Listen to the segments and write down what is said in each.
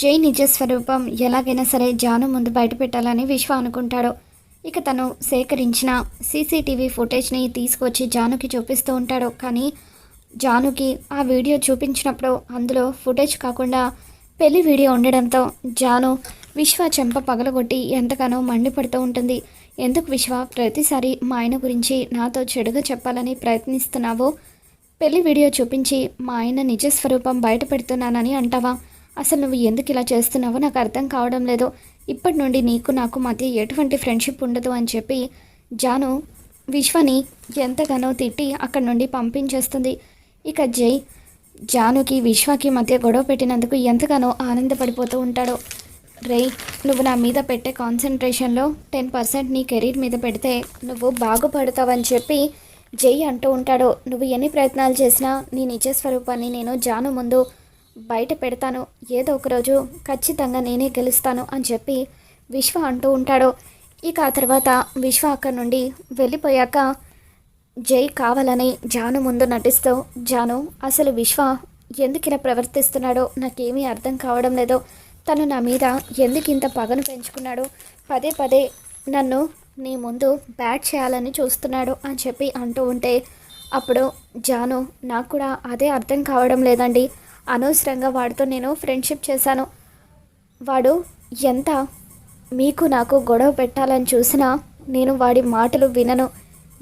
జై నిజ స్వరూపం ఎలాగైనా సరే జాను ముందు బయట పెట్టాలని విశ్వ అనుకుంటాడు. ఇక తను సేకరించిన సీసీటీవీ ఫుటేజ్ని తీసుకొచ్చి జానుకి చూపిస్తూ ఉంటాడు. కానీ జానుకి ఆ వీడియో చూపించినప్పుడు అందులో ఫుటేజ్ కాకుండా పెళ్ళి వీడియో ఉండడంతో జాను విశ్వ చెంప పగలగొట్టి ఎంతగానో మండిపడుతూ ఉంటుంది. ఎందుకు విశ్వ ప్రతిసారి మా ఆయన గురించి నాతో చెడుగా చెప్పాలని ప్రయత్నిస్తున్నావో? పెళ్ళి వీడియో చూపించి మా ఆయన నిజ స్వరూపం అంటావా? అసలు నువ్వు ఎందుకు ఇలా చేస్తున్నావో నాకు అర్థం కావడం లేదు. ఇప్పటి నుండి నీకు నాకు మధ్య ఎటువంటి ఫ్రెండ్షిప్ ఉండదు అని చెప్పి జాను విశ్వని ఎంతగానో తిట్టి అక్కడి నుండి పంపించేస్తుంది. ఇక జై జానుకి విశ్వకి మధ్య గొడవ పెట్టినందుకు ఎంతగానో ఆనందపడిపోతూ ఉంటాడు. రే నువ్వు నా మీద పెట్టే కాన్సన్ట్రేషన్లో టెన్ పర్సెంట్ నీ కెరీర్ మీద పెడితే నువ్వు బాగుపడతావని చెప్పి జై అంటూ ఉంటాడు. నువ్వు ఎన్ని ప్రయత్నాలు చేసినా నీ నిజ స్వరూపాన్ని నేను జాను ముందు బయట పెడతాను. ఏదో ఒకరోజు ఖచ్చితంగా నేనే గెలుస్తాను అని చెప్పి విశ్వ అంటూ ఉంటాడు. ఇక ఆ తర్వాత విశ్వ అక్కడి నుండి వెళ్ళిపోయాక జై కావాలని జాను ముందు నటిస్తూ జాను అసలు విశ్వ ఎందుకు ఇలా ప్రవర్తిస్తున్నాడో నాకేమీ అర్థం కావడం లేదో. తను నా మీద ఎందుకు ఇంత పగను పెంచుకున్నాడు? పదే పదే నన్ను నీ ముందు బ్యాట్ చేయాలని చూస్తున్నాడు అని చెప్పి అంటూ ఉంటే అప్పుడు జాను నాకు కూడా అదే అర్థం కావడం లేదండి. అనవసరంగా వాడితో నేను ఫ్రెండ్షిప్ చేశాను. వాడు ఎంత మీకు నాకు గొడవ పెట్టాలని చూసినా నేను వాడి మాటలు వినను.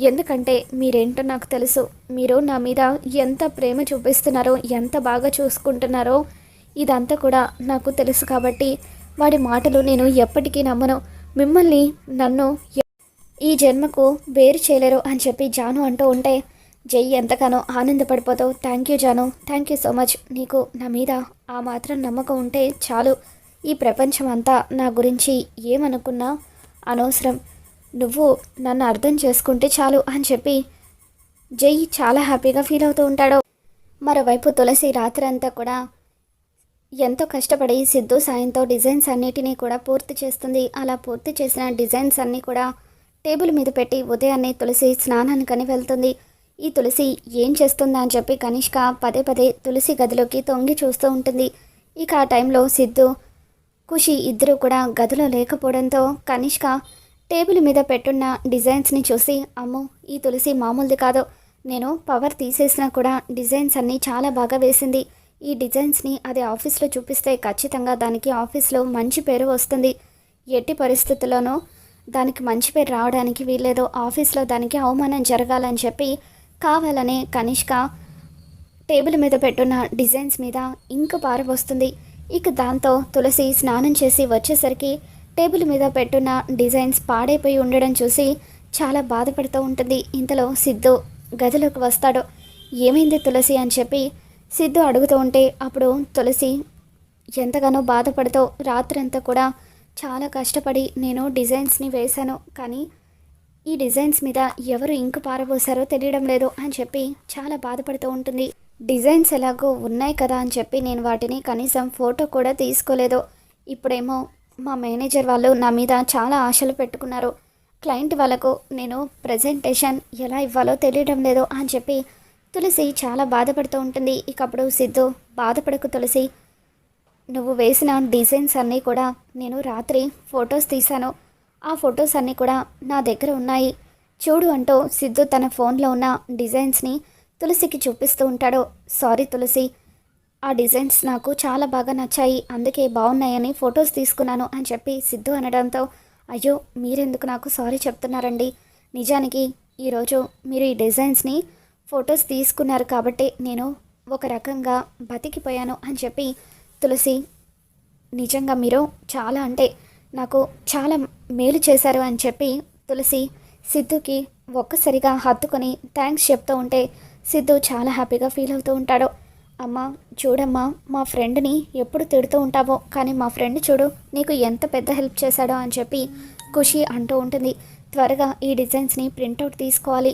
ఎందుకంటే మీరేంటో నాకు తెలుసు. మీరు నా మీద ఎంత ప్రేమ చూపిస్తున్నారో ఎంత బాగా చూసుకుంటున్నారో ఇదంతా కూడా నాకు తెలుసు కాబట్టి వాడి మాటలు నేను ఎప్పటికీ నమ్మను. మిమ్మల్ని నన్ను ఈ జన్మకు వేరు చేయలేరు అని చెప్పి జాను అంటూ ఉంటే జై ఎంతగానో ఆనందపడిపోతావు. Thank you Janu. Thank you so much నీకు నా మీద ఆ మాత్రం నమ్మకం ఉంటే చాలు. ఈ ప్రపంచం అంతా నా గురించి ఏమనుకున్నా అనవసరం. నువ్వు నన్ను అర్థం చేసుకుంటే చాలు అని చెప్పి జై చాలా హ్యాపీగా ఫీల్ అవుతూ ఉంటాడు. మరోవైపు తులసి రాత్రంతా కూడా ఎంతో కష్టపడి సిద్ధు సాయంతో డిజైన్స్ అన్నిటినీ కూడా పూర్తి చేస్తుంది. అలా పూర్తి చేసిన డిజైన్స్ అన్నీ కూడా టేబుల్ మీద పెట్టి ఉదయాన్నే తులసి స్నానానికని వెళ్తుంది. ఈ తులసి ఏం చేస్తుందా అని చెప్పి కనిష్క పదే పదే తులసి గదిలోకి తొంగి చూస్తూ ఉంటుంది. ఇక ఆ టైంలో సిద్ధు ఖుషి ఇద్దరు కూడా గదిలో లేకపోవడంతో కనిష్క టేబుల్ మీద పెట్టున్న డిజైన్స్ని చూసి అమ్మో ఈ తులసి మామూలుది కాదు. నేను పవర్ తీసేసినా కూడా డిజైన్స్ అన్నీ చాలా బాగా వేసింది. ఈ డిజైన్స్ని అది ఆఫీస్లో చూపిస్తే ఖచ్చితంగా దానికి ఆఫీస్లో మంచి పేరు వస్తుంది. ఎట్టి పరిస్థితుల్లోనూ దానికి మంచి పేరు రావడానికి వీల్లేదు. ఆఫీస్లో దానికి అవమానం జరగాలని చెప్పి కావాలనే కనిష్క టేబుల్ మీద పెట్టున్న డిజైన్స్ మీద ఇంక పారబోస్తుంది ఇక దాంతో తులసి స్నానం చేసి వచ్చేసరికి టేబుల్ మీద పెట్టున్న డిజైన్స్ పాడైపోయి ఉండడం చూసి చాలా బాధపడుతూ ఉంటుంది. ఇంతలో సిద్ధు గదిలోకి వస్తాడు. ఏమైంది తులసి? అని చెప్పి సిద్ధు అడుగుతూ ఉంటే అప్పుడు తులసి ఎంతగానో బాధపడుతూ రాత్రంతా కూడా చాలా కష్టపడి నేను డిజైన్స్ని వేశాను. కానీ ఈ డిజైన్స్ మీద ఎవరు ఇంకు పారబోసారో తెలియడం లేదు అని చెప్పి చాలా బాధపడుతూ ఉంటుంది. డిజైన్స్ ఎలాగో ఉన్నాయి కదా అని చెప్పి నేను వాటిని కనీసం ఫోటో కూడా తీసుకోలేదు. ఇప్పుడేమో మా మేనేజర్ వాళ్ళు నా మీద చాలా ఆశలు పెట్టుకున్నారు. క్లయింట్ వాళ్ళకు నేను ప్రజెంటేషన్ ఎలా ఇవ్వాలో తెలియడం లేదు అని చెప్పి తులసి చాలా బాధపడుతూ ఉంటుంది. ఇక అప్పుడు సిద్ధు బాధపడకు తులసి. నువ్వు వేసిన డిజైన్స్ అన్నీ కూడా నేను రాత్రి ఫొటోస్ తీశాను. ఆ ఫొటోస్ అన్నీ కూడా నా దగ్గర ఉన్నాయి. చూడు అంటూ సిద్ధు తన ఫోన్లో ఉన్న డిజైన్స్ని తులసికి చూపిస్తూ ఉంటాడు. సారీ తులసి ఆ డిజైన్స్ నాకు చాలా బాగా నచ్చాయి. అందుకే బాగున్నాయని ఫొటోస్ తీసుకున్నాను అని చెప్పి సిద్ధు అనడంతో అయ్యో మీరెందుకు నాకు సారీ చెప్తున్నారండి? నిజానికి ఈరోజు మీరు ఈ డిజైన్స్ని ఫొటోస్ తీసుకున్నారు కాబట్టి నేను ఒక రకంగా బతికిపోయాను అని చెప్పి తులసి నిజంగా మీరు చాలా అంటే నాకు చాలా మేలు చేశారు అని చెప్పి తులసి సిద్ధుకి ఒక్కసారిగా హత్తుకొని థ్యాంక్స్ చెప్తూ ఉంటే సిద్ధు చాలా హ్యాపీగా ఫీల్ అవుతూ ఉంటాడు. అమ్మా చూడమ్మా మా ఫ్రెండ్ని ఎప్పుడు తిడుతూ ఉంటావో కానీ మా ఫ్రెండ్ చూడు నీకు ఎంత పెద్ద హెల్ప్ చేశాడో అని చెప్పి ఖుషి అంటూ ఉంటుంది. త్వరగా ఈ డిజైన్స్ని ప్రింటౌట్ తీసుకోవాలి.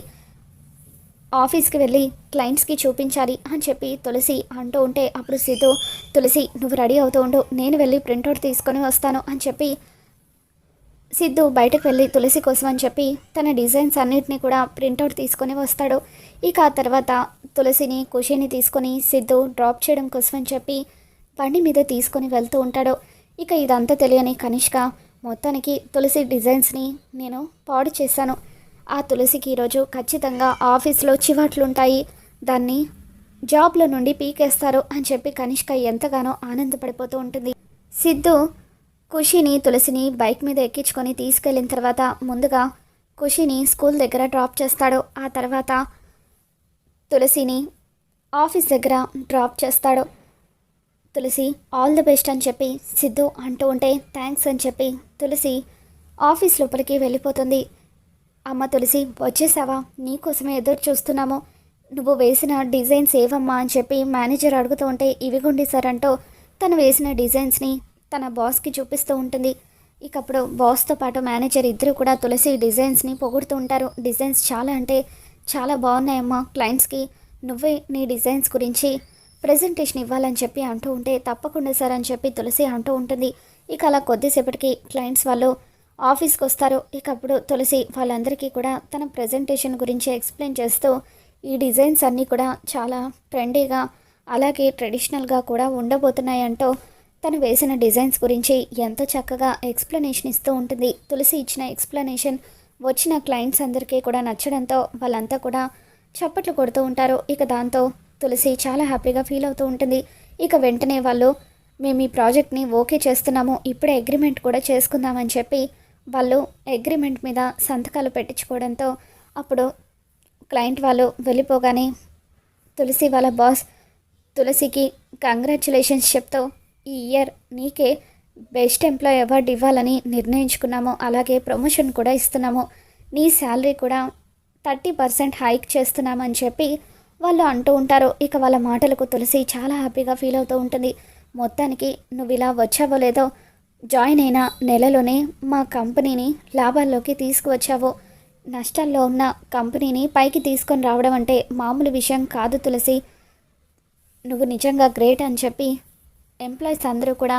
ఆఫీస్కి వెళ్ళి క్లయింట్స్కి చూపించాలి అని చెప్పి తులసి అంటూ ఉంటే అప్పుడు సిద్ధు తులసి నువ్వు రెడీ అవుతూ ఉండు. నేను వెళ్ళి ప్రింటౌట్ తీసుకొని వస్తాను అని చెప్పి సిద్ధు బయటకు వెళ్ళి తులసి కోసం అని చెప్పి తన డిజైన్స్ అన్నిటిని కూడా ప్రింటౌట్ తీసుకొని వస్తాడు. ఇక ఆ తర్వాత తులసిని కుషిని తీసుకొని సిద్ధు డ్రాప్ చేయడం కోసం అని చెప్పి బండి మీద తీసుకొని వెళ్తూ ఉంటాడు. ఇక ఇదంతా తెలియని కనిష్క మొత్తానికి తులసి డిజైన్స్ని నేను పాడు చేశాను. ఆ తులసికి ఈరోజు ఖచ్చితంగా ఆఫీస్లో చివాట్లుంటాయి. దాన్ని జాబ్లో నుండి పీకేస్తారు అని చెప్పి కనిష్క ఎంతగానో ఆనందపడిపోతూ ఉంటుంది. సిద్ధు ఖుషిని తులసిని బైక్ మీద ఎక్కించుకొని తీసుకెళ్ళిన తర్వాత ముందుగా ఖుషిని స్కూల్ దగ్గర డ్రాప్ చేస్తాడు. ఆ తర్వాత తులసిని ఆఫీస్ దగ్గర డ్రాప్ చేస్తాడు. తులసి ఆల్ ది బెస్ట్ అని చెప్పి సిద్ధు అంటూ ఉంటే థ్యాంక్స్ అని చెప్పి తులసి ఆఫీస్ లోపలికి వెళ్ళిపోతుంది. అమ్మ తులసి వచ్చేసావా? నీకోసమే ఎదురు చూస్తున్నాము. నువ్వు వేసిన డిజైన్స్ ఏవమ్మా అని చెప్పి మేనేజర్ అడుగుతూ ఉంటే ఇవిగుండి సార్ అంటూ తను వేసిన డిజైన్స్ని తన బాస్కి చూపిస్తూ ఉంటుంది. ఇకప్పుడు బాస్తో పాటు మేనేజర్ ఇద్దరు కూడా తులసి డిజైన్స్ని పొగుడుతూ ఉంటారు. డిజైన్స్ చాలా అంటే చాలా బాగున్నాయమ్మా క్లయింట్స్కి. నువ్వే నీ డిజైన్స్ గురించి ప్రజెంటేషన్ ఇవ్వాలని చెప్పి అంటూ ఉంటే తప్పకుండా సార్ అని చెప్పి తులసి అంటూ ఉంటుంది. ఇక అలా కొద్దిసేపటికి క్లయింట్స్ వాళ్ళు ఆఫీస్కి వస్తారు ఇక అప్పుడు తులసి వాళ్ళందరికీ కూడా తన ప్రజెంటేషన్ గురించి ఎక్స్ప్లెయిన్ చేస్తూ ఈ డిజైన్స్ అన్నీ కూడా చాలా ట్రెండీగా అలాగే ట్రెడిషనల్గా కూడా ఉండబోతున్నాయంటూ తను వేసిన డిజైన్స్ గురించి ఎంతో చక్కగా ఎక్స్ప్లెనేషన్ ఇస్తూ ఉంటుంది. తులసి ఇచ్చిన ఎక్స్ప్లెనేషన్ వచ్చిన క్లయింట్స్ అందరికీ కూడా నచ్చడంతో వాళ్ళంతా కూడా చప్పట్లు కొడుతూ ఉంటారు. ఇక దాంతో తులసి చాలా హ్యాపీగా ఫీల్ అవుతూ ఉంటుంది. ఇక వెంటనే వాళ్ళు మేము ఈ ప్రాజెక్ట్ని ఓకే చేస్తున్నాము. ఇప్పుడే అగ్రిమెంట్ కూడా చేసుకుందామని చెప్పి వాళ్ళు అగ్రిమెంట్ మీద సంతకాలు పెట్టించుకోవడంతో అప్పుడు క్లయింట్ వాళ్ళు వెళ్ళిపోగానే తులసి వాళ్ళ బాస్ తులసికి కంగ్రాచులేషన్స్ చెప్తూ ఈ ఇయర్ నీకే బెస్ట్ ఎంప్లాయ్ అవార్డు ఇవ్వాలని నిర్ణయించుకున్నాము. అలాగే ప్రమోషన్ కూడా ఇస్తున్నాము. నీ శాలరీ కూడా థర్టీ పర్సెంట్ హైక్ చేస్తున్నామని చెప్పి వాళ్ళు అంటూ ఉంటారు. ఇక వాళ్ళ మాటలకు తులసి చాలా హ్యాపీగా ఫీల్ అవుతూ ఉంటుంది. మొత్తానికి నువ్వు ఇలా వచ్చావో లేదో జాయిన్ అయిన నెలలోనే మా కంపెనీని లాభాల్లోకి తీసుకువచ్చావు. నష్టాల్లో ఉన్న కంపెనీని పైకి తీసుకొని రావడం అంటే మామూలు విషయం కాదు తులసి. నువ్వు నిజంగా గ్రేట్ అని చెప్పి ఎంప్లాయీస్ అందరూ కూడా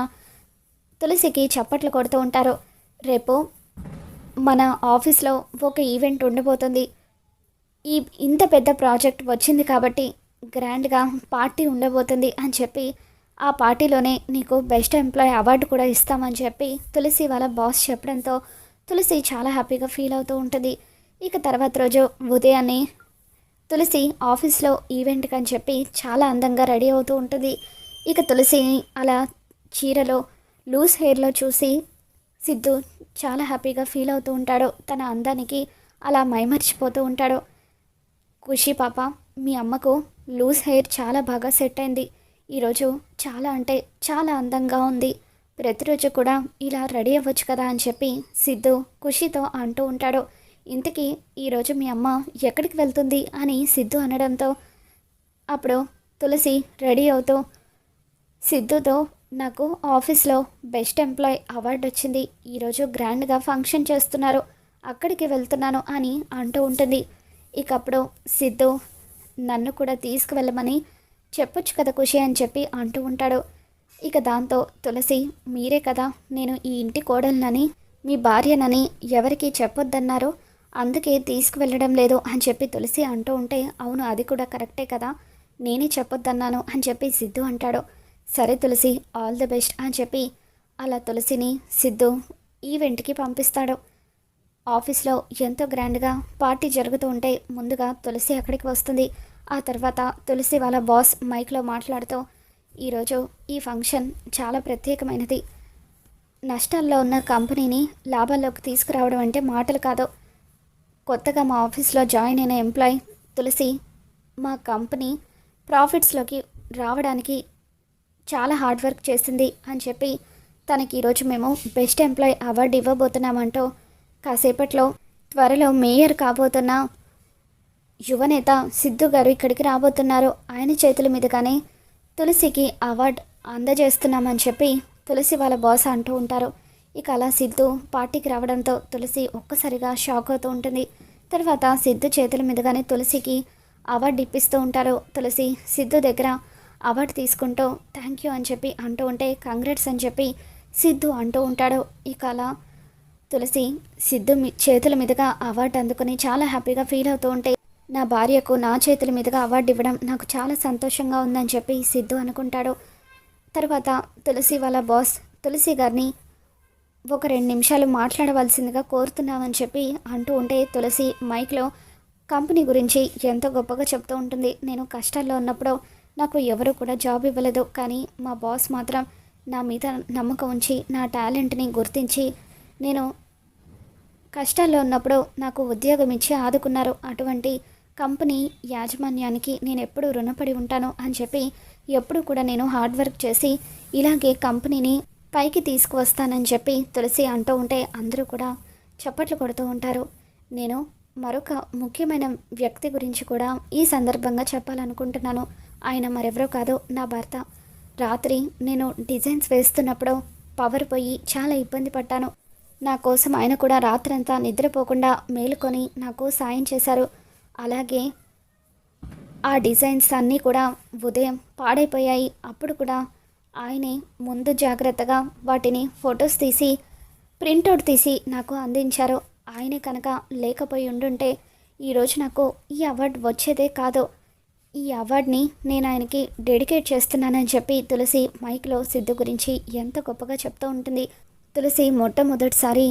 తులసికి చప్పట్లు కొడుతూ ఉంటారు. రేపు మన ఆఫీస్లో ఒక ఈవెంట్ ఉండబోతుంది. ఈ ఇంత పెద్ద ప్రాజెక్ట్ వచ్చింది కాబట్టి గ్రాండ్గా పార్టీ ఉండబోతుంది అని చెప్పి ఆ పార్టీలోనే నీకు బెస్ట్ ఎంప్లాయీ అవార్డు కూడా ఇస్తామని చెప్పి తులసి వాళ్ళ బాస్ చెప్పడంతో తులసి చాలా హ్యాపీగా ఫీల్ అవుతూ ఉంటుంది. ఇక తర్వాత రోజు ఉదయాన్నే తులసి ఆఫీస్లో ఈవెంట్కి అని చెప్పి చాలా అందంగా రెడీ అవుతూ ఉంటుంది. ఇక తులసిని అలా చీరలో లూజ్ హెయిర్లో చూసి సిద్ధు చాలా హ్యాపీగా ఫీల్ అవుతూ ఉంటాడు. తన అందానికి అలా మైమర్చిపోతూ ఉంటాడు. ఖుషి పాప మీ అమ్మకు లూజ్ హెయిర్ చాలా బాగా సెట్ అయింది. ఈరోజు చాలా అంటే చాలా అందంగా ఉంది. ప్రతిరోజు కూడా ఇలా రెడీ అవ్వచ్చు కదా అని చెప్పి సిద్ధు ఖుషితో అంటూ ఉంటాడు. ఇంతకీ ఈరోజు మీ అమ్మ ఎక్కడికి వెళ్తుంది అని సిద్ధు అనడంతో అప్పుడు తులసి రెడీ అవుతూ సిద్ధుతో నాకు ఆఫీస్లో బెస్ట్ ఎంప్లాయ్ అవార్డు వచ్చింది. ఈరోజు గ్రాండ్గా ఫంక్షన్ చేస్తున్నారు. అక్కడికి వెళ్తున్నాను అని అంటూ ఉంటుంది. ఇకప్పుడు సిద్ధు నన్ను కూడా తీసుకువెళ్ళమని చెప్పొచ్చు కదా ఖుషి అని చెప్పి అంటూ ఉంటాడు. ఇక దాంతో తులసి మీరే కదా నేను ఈ ఇంటి కోడలనని మీ భార్యనని ఎవరికి చెప్పొద్దన్నారో. అందుకే తీసుకువెళ్ళడం లేదు అని చెప్పి తులసి అంటూ ఉంటే అవును అది కూడా కరెక్టే కదా. నేనే చెప్పొద్దన్నాను అని చెప్పి సిద్ధు అంటాడు. సరే తులసి ఆల్ ది బెస్ట్ అని చెప్పి అలా తులసిని సిద్ధు ఈవెంట్కి పంపిస్తాడు. ఆఫీస్లో ఎంతో గ్రాండ్గా పార్టీ జరుగుతూ ఉంటే ముందుగా తులసి అక్కడికి వస్తుంది. ఆ తర్వాత తులసి వాళ్ళ బాస్ మైక్లో మాట్లాడుతూ ఈరోజు ఈ ఫంక్షన్ చాలా ప్రత్యేకమైనది. నష్టాల్లో ఉన్న కంపెనీని లాభాల్లోకి తీసుకురావడం అంటే మాటలు కాదు. కొత్తగా మా ఆఫీస్లో జాయిన్ అయిన ఎంప్లాయ్ తులసి మా కంపెనీ ప్రాఫిట్స్లోకి రావడానికి చాలా హార్డ్ వర్క్ చేసింది అని చెప్పి తనకి ఈరోజు మేము బెస్ట్ ఎంప్లాయ్ అవార్డు ఇవ్వబోతున్నామంటూ కాసేపట్లో త్వరలో మేయర్ కాబోతున్న యువనేత సిద్ధు గారు ఇక్కడికి రాబోతున్నారు. ఆయన చేతుల మీదుగానే తులసికి అవార్డు అందజేస్తున్నామని చెప్పి తులసి వాళ్ళ బాస్ అంటూ ఉంటారు. ఇక అలా సిద్ధు పార్టీకి రావడంతో తులసి ఒక్కసారిగా షాక్ అవుతూ ఉంటుంది. తర్వాత సిద్ధు చేతుల మీదుగానే తులసికి అవార్డు ఇప్పిస్తూ ఉంటారు. తులసి సిద్ధు దగ్గర అవార్డు తీసుకుంటూ థ్యాంక్ యూ అని చెప్పి అంటూ ఉంటే కంగ్రాట్స్ అని చెప్పి సిద్ధు అంటూ ఉంటాడు. ఇక అలా తులసి సిద్ధు మీ చేతుల మీదుగా అవార్డు అందుకుని చాలా హ్యాపీగా ఫీల్ అవుతూ ఉంటే నా భార్యకు నా చేతుల మీదుగా అవార్డు ఇవ్వడం నాకు చాలా సంతోషంగా ఉందని చెప్పి సిద్ధు అనుకుంటాడు. తర్వాత తులసి వాళ్ళ బాస్ తులసి గారిని ఒక రెండు నిమిషాలు మాట్లాడవలసిందిగా కోరుతున్నామని చెప్పి అంటూ ఉంటే తులసి మైక్లో కంపెనీ గురించి ఎంతో గొప్పగా చెప్తూ ఉంటుంది. నేను కష్టాల్లో ఉన్నప్పుడు నాకు ఎవరు కూడా జాబ్ ఇవ్వలేదు. కానీ మా బాస్ మాత్రం నా మీద నమ్మకం ఉంచి నా టాలెంట్ని గుర్తించి నేను కష్టాల్లో ఉన్నప్పుడు నాకు ఉద్యోగం ఇచ్చి ఆదుకున్నారు. అటువంటి కంపెనీ యాజమాన్యానికి నేను ఎప్పుడూ రుణపడి ఉంటాను అని చెప్పి ఎప్పుడు కూడా నేను హార్డ్ వర్క్ చేసి ఇలాగే కంపెనీని పైకి తీసుకువస్తానని చెప్పి తులసి అంటూ ఉంటే అందరూ కూడా చప్పట్లు కొడుతూ ఉంటారు. నేను మరొక ముఖ్యమైన వ్యక్తి గురించి కూడా ఈ సందర్భంగా చెప్పాలనుకుంటున్నాను. ఆయన మరెవరో కాదు నా భర్త. రాత్రి నేను డిజైన్స్ వేస్తున్నప్పుడు పవర్ పోయి చాలా ఇబ్బంది పడ్డాను. నా కోసం ఆయన కూడా రాత్రంతా నిద్రపోకుండా మేలుకొని నాకు సాయం చేశారు. అలాగే ఆ డిజైన్స్ అన్నీ కూడా ఉదయం పాడైపోయాయి. అప్పుడు కూడా ఆయనే ముందు జాగ్రత్తగా వాటిని ఫొటోస్ తీసి ప్రింట్అవుట్ తీసి నాకు అందించారు. ఆయనే కనుక లేకపోయి ఉండుంటే ఈరోజు నాకు ఈ అవార్డు వచ్చేదే కాదు. ఈ అవార్డ్ని నేను ఆయనకి డెడికేట్ చేస్తున్నానని చెప్పి తులసి మైక్లో సిద్ధు గురించి ఎంత గొప్పగా చెప్తూ ఉంటుంది. తులసి మొట్టమొదటిసారి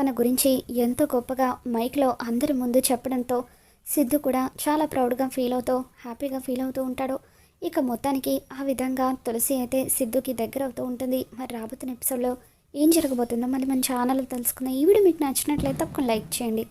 తన గురించి ఎంతో గొప్పగా మైక్లో అందరి ముందు చెప్పడంతో సిద్ధు కూడా చాలా ప్రౌడ్గా ఫీల్ అవుతూ హ్యాపీగా ఫీల్ అవుతూ ఉంటాడు. ఇక మొత్తానికి ఆ విధంగా తులసి అయితే సిద్ధుకి దగ్గర అవుతూ ఉంటుంది. మరి రాబోతున్న ఎపిసోడ్లో ఏం జరగబోతుందో మళ్ళీ మన ఛానల్ తెలుసుకుందాం. ఈ వీడియో మీకు నచ్చినట్లయితే తప్పకుండా లైక్ చేయండి.